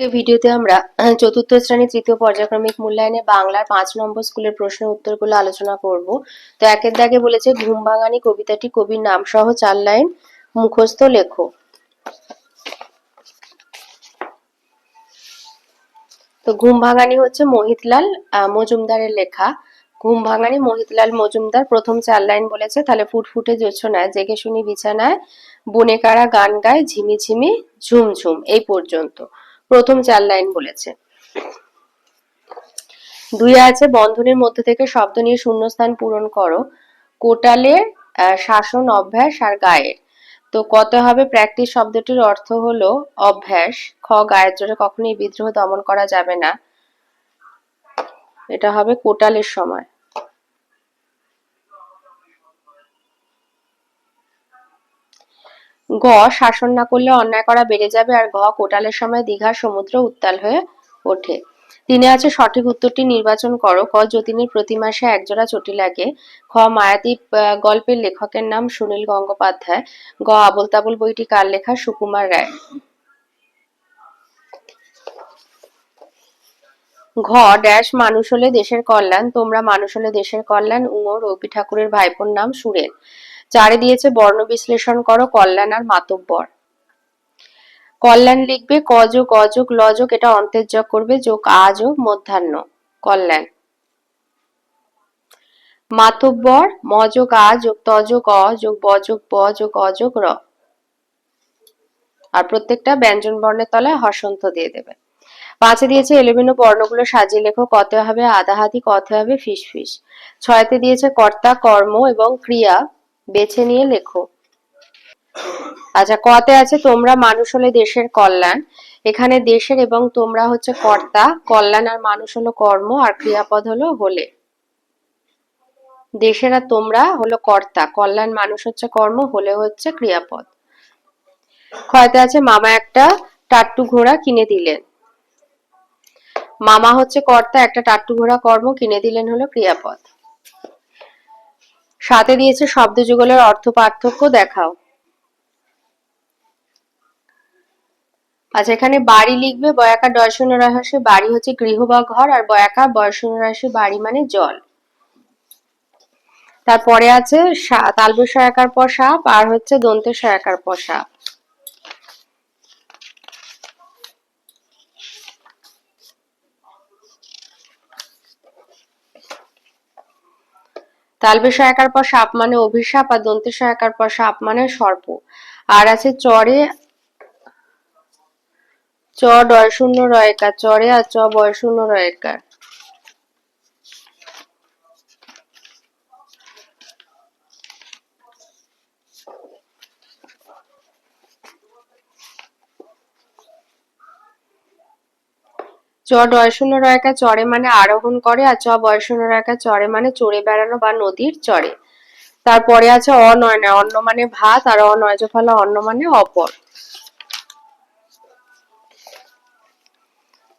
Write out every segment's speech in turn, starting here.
এই ভিডিওতে আমরা চতুর্থ শ্রেণির তৃতীয় পর্যায়ক্রমিক মূল্যায়নে বাংলার পাঁচ নম্বর স্কুলের প্রশ্নের উত্তরগুলো আলোচনা করব। তো একের দাগে বলেছে, ঘুম ভাঙানি কবিতাটি কবির নাম সহ চার লাইন মুখস্থ লেখো। তো ঘুম ভাঙানি হচ্ছে মোহিতলাল মজুমদারের লেখা। ঘুম ভাঙানি মোহিতলাল মজুমদার প্রথম চার লাইন বলেছে তাহলে ফুটফুটে জোছনায়, জেগে শুনি বিছানায়, বনে কারা গান গায় ঝিমি ঝিমি ঝুমঝুম, এই পর্যন্ত। প্রথম চার লাইন বলেছে। দুই আছে, বন্ধনের মধ্যে থেকে শব্দ নিয়ে শূন্যস্থান পূরণ করো। কোটালের শাসন, অভ্যাস আর গায়ের। তো কত হবে? প্র্যাকটিস শব্দটির অর্থ হলো অভ্যাস। খ, গায়ের জোরে কখনোই বিদ্রোহ দমন করা যাবে না। এটা হবে কোটালের সময়। গ শাসন না করলে অন্যায় করা বেড়ে যাবে আর ঘ, কোটালের সময় দীঘার সমুদ্র উত্তাল হয়ে ওঠে। তিনে আছে সঠিক উত্তরটি নির্বাচন করো। ক, যতীনের প্রতি মাসে একজোড়া চটি লাগে। খ মায়াদ্বীপ গল্পের লেখকের নাম সুনীল গঙ্গোপাধ্যায়। গ আবল তাবল বইটি কার লেখা? সুকুমার রায়। ঘ, ড্যাশ, মানুষ হলে দেশের কল্যাণ। তোমরা মানুষ হলে দেশের কল্যাণ। উঙো রবি ঠাকুরের ভাইপোর নাম সুরেন। চারে দিয়েছে বর্ণ বিশ্লেষণ করো, কল্যাণ আর মাতব্বর। কল্যাণ লিখবে ক যোগ, অ যোগ এটা অন্তের যোগ করবে, যোগ আ যোগ, মধ্যাহ্ন, কল্যাণ। মাতব্বর, ম যোগ আ যোগ, ত যোগ অ যোগ, ব যোগ ব যোগ, অ যোগ, র। আর প্রত্যেকটা ব্যঞ্জন বর্ণের তলায় হসন্ত দিয়ে দেবে। পাঁচে দিয়েছে এলোমেলো বর্ণগুলো সাজিয়ে লেখো, কতে হবে আদাহাতি, কতে হবে ফিস ফিস ছয়তে দিয়েছে কর্তা, কর্ম এবং ক্রিয়া। বেছে নিয়ে লেখো। আচ্ছা কতে আছে, তোমরা মানুষ হলে দেশের কল্যাণ। এখানে দেশের এবং তোমরা হচ্ছে কর্তা। কল্যাণ আর মানুষ হলো কর্ম, আর ক্রিয়াপদ হলো হলে। দেশের আর তোমরা হলো কর্তা। কল্যাণ, মানুষ হচ্ছে কর্ম, হলে হচ্ছে ক্রিয়াপদ। ক্ষয়তে আছে, মামা একটা টাট্টু ঘোড়া কিনে দিলেন। মামা হচ্ছে কর্তা, একটা টাট্টু ঘোড়া কর্ম কিনে দিলেন হলো ক্রিয়াপদ। সাথে দিয়েছে শব্দ যুগলের অর্থ পার্থক্য দেখাও। আচ্ছা এখানে বাড়ি লিখবে, বয়াকা ডয়শূন্য রহস্য, বাড়ি হচ্ছে গৃহ বা ঘর, আর বয়াকা বয়শূন্য রহস্য, বাড়ি মানে জল। তারপরে আছে তালবে সহায়কার পর আর হচ্ছে দন্তের সহায়কার পর তালবে সহায়কার পর সাপ মানে অভিশাপ আর দন্তে সহায়কার পর সাপ মানে সর্প। আর আছে চরে, চ ডয় শূন্য রয়কার চরে আর চ বয় শূন্য রয়কার চ ডয় শূন্য রয়কা চরে মানে আরোহণ করে আর চ বয় শূন্য রয়কা চরে মানে চড়ে বেড়ানো বা নদীর চরে। তারপরে আছে অনয় নয় অন্ন মানে ভাত আর অনয়জ ফলা অন্ন মানে অপর।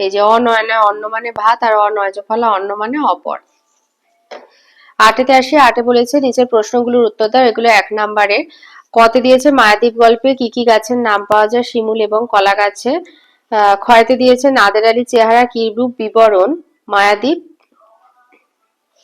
এই যে অনয়নায় অন্ন মানে ভাত আর অনয়জ ফলা অন্ন মানে অপর। আটেতে আসি আটে বলেছে, নিচের প্রশ্নগুলোর উত্তর দাও, এগুলো এক নাম্বারে। কতে দিয়েছে মায়াদ্বীপ গল্পে কি কি গাছের নাম পাওয়া যায়? শিমুল এবং কলা গাছে ক্ষয়তে দিয়েছে নাদের আলী চেহারা, কিরূপ বিবরণ মায়াদ্বীপ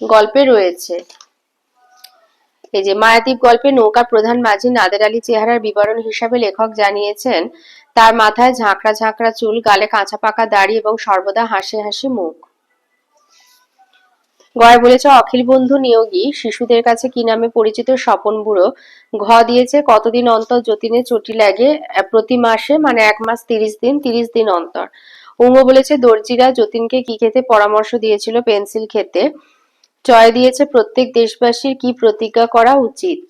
গল্পে রয়েছে। এই যে মায়াদ্বীপ গল্পে নৌকার প্রধান মাঝি নাদের আলী চেহারার বিবরণ হিসাবে লেখক জানিয়েছেন, তার মাথায় ঝাঁকড়া ঝাঁকড়া চুল, গালে কাঁচা পাকা দাড়ি এবং সর্বদা হাসি হাসি মুখ। গয় বলেছে, অখিল বন্ধু নিয়োগী, শিশুদের কাছে কি নামে পরিচিত স্বপন বুড়ো? ঘ দিয়েছে, কতদিন অন্তর যতীনে চটি লাগে? প্রতি মাসে মানে এক মাস তিরিশ দিন তিরিশ দিন অন্তর। উঙ্গ বলেছে, দর্জিরা যতীনকে কি খেতে পরামর্শ দিয়েছিল পেন্সিল খেতে? চয় দিয়েছে, প্রত্যেক দেশবাসীর কি প্রতিজ্ঞা করা উচিত?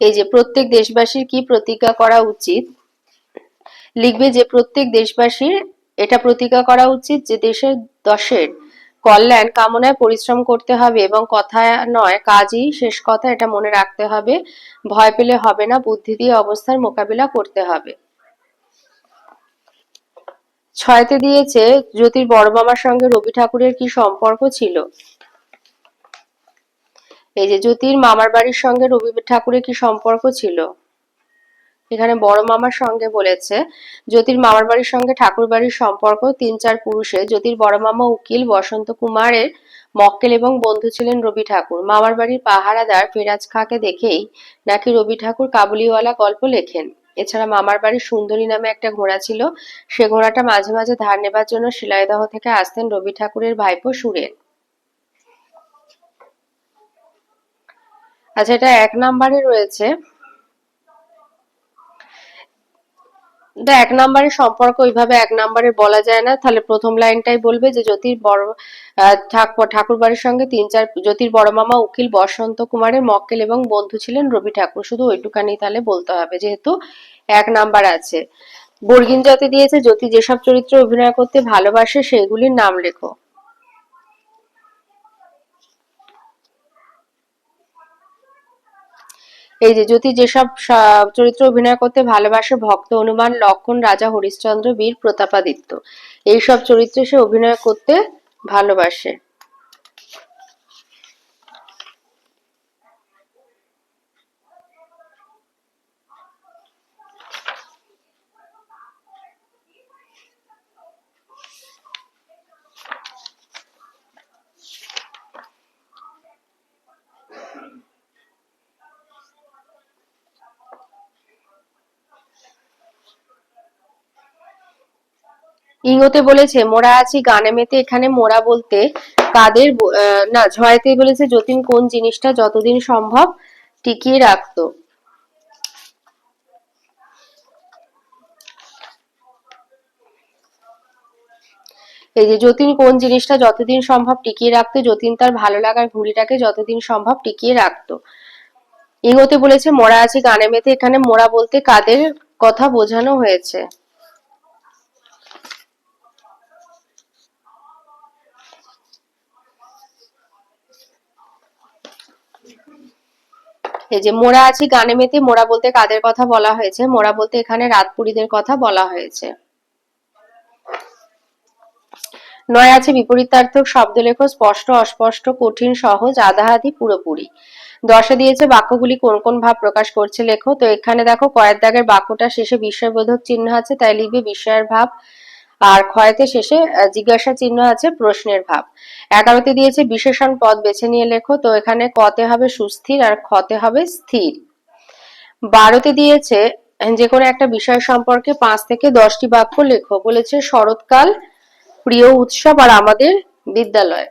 এই যে, প্রত্যেক দেশবাসীর কি প্রতিজ্ঞা করা উচিত? লিখবে যে, প্রত্যেক দেশবাসীর এটা প্রতিজ্ঞা করা উচিত যে দেশের দশের কল্যাণ কামনায় পরিশ্রম করতে হবে এবং কথা নয়, কাজই শেষ কথা, এটা মনে রাখতে হবে। ভয় পেলে হবে না, বুদ্ধি দিয়ে অবস্থার মোকাবিলা করতে হবে। ছয়তে দিয়েছে, জ্যোতির বড় মামার সঙ্গে রবি ঠাকুরের কি সম্পর্ক ছিল? এই যে জ্যোতির মামার বাড়ির সঙ্গে রবি ঠাকুরের কি সম্পর্ক ছিল? এখানে বড় মামার সঙ্গে বলেছে, জ্যোতির মামার বাড়ির সঙ্গে ঠাকুর বাড়ির সম্পর্ক, তিন চার পুরুষে, জ্যোতির বড় মামা উকিল বসন্ত কুমারের মক্কেল এবং বন্ধু ছিলেন রবি ঠাকুর। মামার বাড়ির পাহারাদার ফিরাজ খাঁকে দেখেই নাকি রবি ঠাকুর কাবুলিওয়ালা গল্প লেখেন। এছাড়া মামার বাড়ির সুন্দরী নামে একটা ঘোড়া ছিল, সে ঘোড়াটা মাঝে মাঝে ধার নেবার জন্য শিলাইদহ থেকে আসতেন রবি ঠাকুরের ভাইপো সুরেন। আচ্ছা এটা এক নাম্বারে রয়েছে। এক নম্বরের সম্পর্ক ওইভাবে এক নম্বরে বলা যায় না। তাহলে প্রথম লাইনটাই বলবে যে, জ্যোতির বড় ঠাকুর বাড়ির সঙ্গে তিন চার, জ্যোতির বড় মামা উকিল বসন্ত কুমারের মক্কেল এবং বন্ধু ছিলেন রবি ঠাকুর। শুধু ওইটুকানি তাহলে বলতে হবে, যেহেতু এক নাম্বার আছে। বর্গিন জাতি দিয়েছে, জ্যোতি যেসব চরিত্রে অভিনয় করতে ভালোবাসে, সেগুলির নাম লেখো। এই যে জ্যোতি যেসব চরিত্র অভিনয় করতে ভালোবাসে ভক্ত অনুমান লক্ষণ, রাজা হরিশ্চন্দ্র, বীর প্রতাপাদিত্য। এইসব চরিত্রে সে অভিনয় করতে ভালোবাসে। ইংতে বলেছে, মোরা আছি গানে মেতে, এখানে মোরা বলতে কাদের না ঝয়তে বলেছে, যতীন কোন জিনিসটা যতদিন সম্ভব টিকিয়ে রাখতো। এই যে, যতীন কোন জিনিসটা যতদিন সম্ভব টিকিয়ে রাখতো, যতীন তার ভালো লাগার ঘুড়িটাকে যতদিন সম্ভব টিকিয়ে রাখতো। ইংতে বলেছে, মোরা আছি গানে মেতে, এখানে মোরা বলতে কাদের কথা বোঝানো হয়েছে? এই যে মোরা আছি গানে মেতে, মোরা বলতে কাদের কথা বলা হয়েছে? মোরা বলতে এখানে রাতপুরীদের কথা বলা হয়েছে। নয় আছে বিপরীতার্থক শব্দ লেখো স্পষ্ট, অস্পষ্ট, কঠিন, সহজ আধাহাদি পুরোপুরি। দশে দিয়েছে বাক্যগুলি কোন কোন ভাব প্রকাশ করছে লেখো। তো এখানে দেখো, কয়েক দাগের বাক্যটা শেষে বিস্ময়বোধক চিহ্ন আছে, তাই লিখবে বিস্ময়ের ভাব। আর ক্ষয়তে শেষে জিজ্ঞাসা চিহ্ন আছে প্রশ্নের ভাব। এগারোতে দিয়েছে, বিশেষণ পদ বেছে নিয়ে লেখো, তো এখানে কতে হবে সুস্থির আর ক্ষতে হবে স্থির। বারোতে দিয়েছে, যে কোনো একটা বিষয় সম্পর্কে পাঁচ থেকে দশটি বাক্য লেখো, বলেছে শরৎকাল, প্রিয় উৎসব আর আমাদের বিদ্যালয়।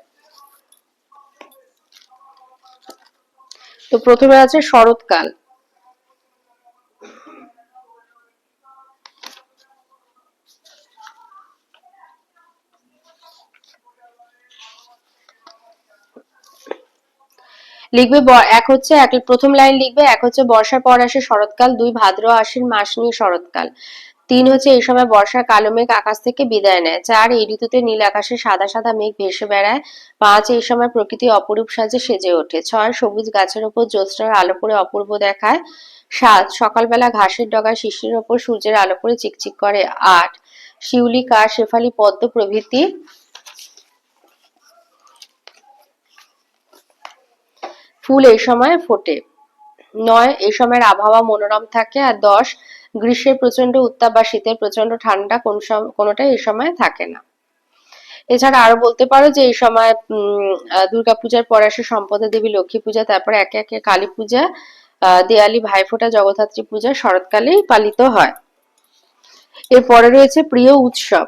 তো প্রথমে আছে শরৎকাল। লিখবে এক হচ্ছে এক, প্রথম লাইন লিখবে, এক হচ্ছে বর্ষার পর আসে শরৎকাল, দুই ভাদ্র আশ্বিন মাস নিয়ে শরৎকাল। তিন হচ্ছে এই সময় বর্ষার কালো মেঘ, আকাশ থেকে বিদায় নেয়। চার, এই ঋতুতে নীল আকাশে সাদা সাদা মেঘ ভেসে বেড়ায়। পাঁচ, এই সময় প্রকৃতি অপরূপ সাজে সেজে ওঠে। ছয়, সবুজ গাছের ওপর জ্যোৎস্নার আলো পরে অপূর্ব দেখায়। সাত, সকালবেলা ঘাসের ডগায় শিশির ওপর সূর্যের আলো পরে চিকচিক করে। আট, শিউলি কার শেফালি, পদ্ম প্রভৃতি ফুল এই সময় ফোটে। নয় এই সময়ের আবহাওয়া মনোরম থাকে। আর দশ গ্রীষ্মের প্রচণ্ড উত্তাপ বা শীতের প্রচণ্ড ঠান্ডা কোন কোনোটাই এই সময় থাকে না। এছাড়া আরও বলতে পারো যে এই সময় দুর্গা পূজার পর আসে সম্পদা দেবী, লক্ষ্মী পূজা, তারপর একে একে কালী পূজা দেয়ালি, ভাইফোঁটা, জগদ্ধাত্রী পূজা, শরৎকালেই পালিত হয়। এরপরে রয়েছে প্রিয় উৎসব।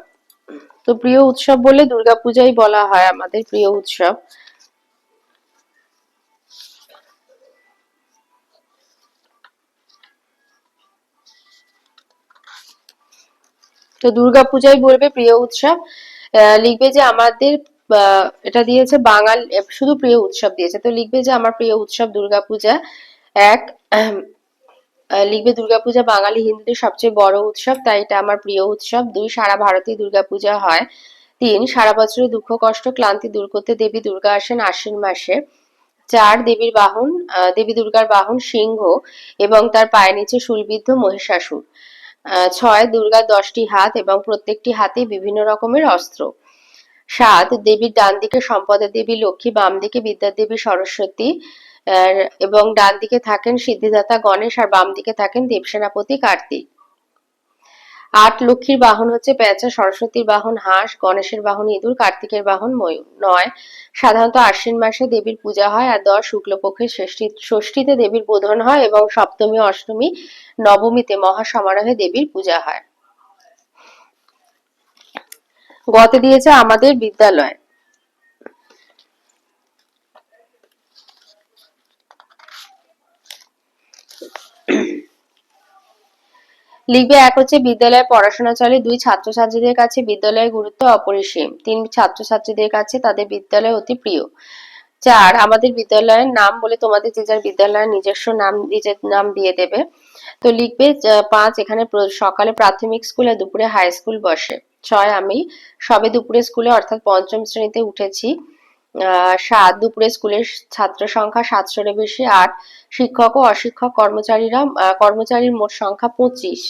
তো প্রিয় উৎসব বলে দুর্গাপূজাই বলা হয় আমাদের প্রিয় উৎসব। তো দুর্গাপূজাই বলবে প্রিয় উৎসব লিখবে যে আমাদের এটা দিয়েছে বাঙাল শুধু প্রিয় উৎসব দিয়েছে, তো লিখবে যে আমার প্রিয় উৎসব দুর্গাপূজা এক লিখবে দুর্গাপূজা বাঙালি হিন্দুদের সবচেয়ে বড় উৎসব, তাই এটা আমার প্রিয় উৎসব। দুই, সারা ভারতে দুর্গাপূজা হয়। তিন, সারা বছরের দুঃখ, কষ্ট, ক্লান্তি দূর করতে দেবী দুর্গা আসেন আশ্বিন মাসে। চার, দেবীর বাহন দেবী দুর্গার বাহন সিংহ এবং তার পায়ের নিচে শুলবিদ্ধ মহিষাসুর। ছয়, দুর্গা, দশটি হাত এবং প্রত্যেকটি হাতে বিভিন্ন রকমের অস্ত্র। সাত, দেবীর ডান দিকে সম্পদা দেবী, লক্ষ্মী বাম দিকে বিদ্যা দেবী, সরস্বতী এবং ডান দিকে থাকেন সিদ্ধিদাতা গণেশ আর বাম দিকে থাকেন দেবসেনাপতি কার্তিক। আট লক্ষীর বাহন হচ্ছে পেঁচা, সরস্বতীর বাহন হাঁস, গণেশের বাহন ইঁদুর, কার্তিকের বাহন ময়ূর। নয়, সাধারণত আশ্বিন মাসে দেবীর পূজা হয় আর দশ, শুক্লপক্ষের ষষ্ঠী, ষষ্ঠীতে দেবীর বোধন হয় এবং সপ্তমী, অষ্টমী, নবমীতে মহা সমারোহে দেবীর পূজা হয়। গত দিয়েছে আমাদের বিদ্যালয়। লিখবে এক হচ্ছে বিদ্যালয়ে পড়াশোনা চলে, দুই ছাত্রছাত্রীদের কাছে বিদ্যালয়ের গুরুত্ব অপরিসীম, তিন ছাত্রছাত্রীদের কাছে তাদের বিদ্যালয় অতি প্রিয়। চার, আমাদের বিদ্যালয়ের নাম বলে তোমাদের যে যার বিদ্যালয়ের নিজস্ব নাম, নিজের নাম দিয়ে দেবে। তো লিখবে পাঁচ, এখানে সকালে প্রাথমিক স্কুল, দুপুরে হাই স্কুল বসে। ছয়, আমি সবে দুপুরে স্কুলে, অর্থাৎ পঞ্চম শ্রেণীতে উঠেছি। সাত, দুপুরে স্কুলের ছাত্র সংখ্যা সাতশোর বেশি, আট শিক্ষক ও অশিক্ষক কর্মচারীরা কর্মচারীর মোট সংখ্যা পঁচিশ।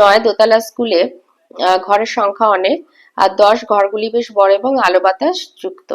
নয় দোতলা স্কুলে ঘরের সংখ্যা অনেক, আর দশ ঘরগুলি বেশ বড় এবং আলো বাতাস যুক্ত।